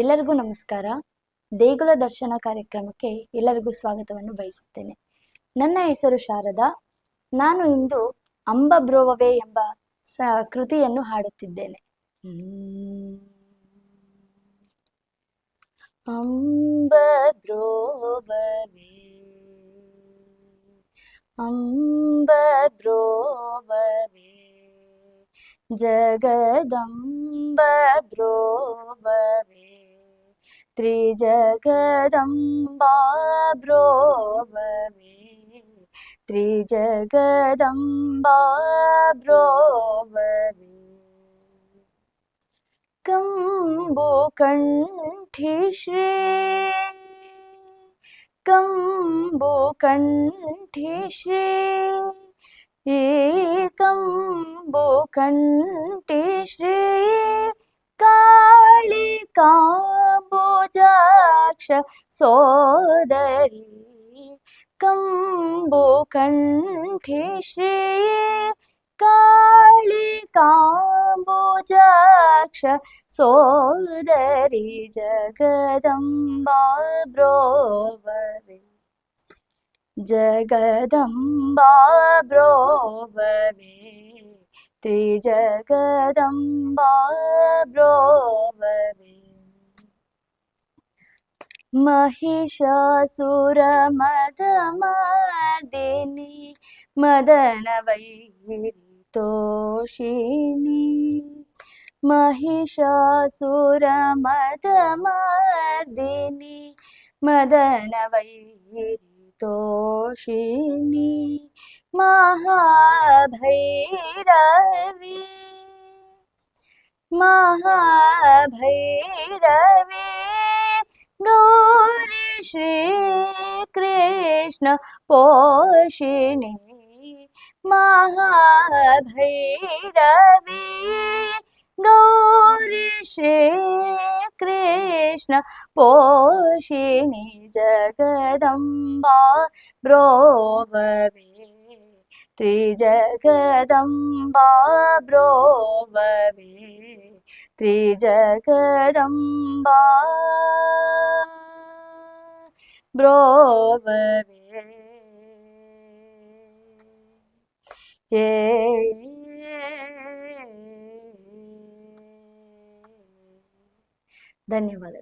ಎಲ್ಲರಿಗೂ ನಮಸ್ಕಾರ. ದೇಗುಲ ದರ್ಶನ ಕಾರ್ಯಕ್ರಮಕ್ಕೆ ಎಲ್ಲರಿಗೂ ಸ್ವಾಗತವನ್ನು ಬಯಸುತ್ತೇನೆ. ನನ್ನ ಹೆಸರು ಶಾರದಾ. ನಾನು ಇಂದು ಅಂಬ ಬ್ರೋವವೇ ಎಂಬ ಸ ಕೃತಿಯನ್ನು ಹಾಡುತ್ತಿದ್ದೇನೆ. ಅಂಬ ಬ್ರೋವವೇ ಅಂಬ ಜಗದಂಬ ಬ್ರೋವವೇ ത്രിജഗദംബാബ്രോവമേ. ത്രിജഗദംബാബ്രോവമേ. കമ്പുകണ്ഠിശ്രീ. കമ്പുകണ്ഠിശ്രീ. ഏകംബുകണ്ഠിശ്രീ കാളികാ സരോജാക്ഷ സോദരി കമ്പുകണ്ഠി ശ്രീ കാളി കാംബുജാക്ഷ സോദരി ജഗദംബാ ബ്രോവരി. ജഗദംബാ ബ്രോവമേ ത്രിജഗദംബാ ബ്രോവമേ महिषासुरमदमादिनि मदनवैरितोषिणि। महिषासुरमदमादिनि मदनवैरितोषिणि। वैरी तोषिणी महाभैरवि महाभैरवि। श्रीकृष्ण पोषिणी महाभैरवी गौरी श्रीकृष्ण पोषिणी जगदम्बा ब्रोववे त्रिजगदम्बा ब्रोववे त्रिजगदम्बा धन्यवाद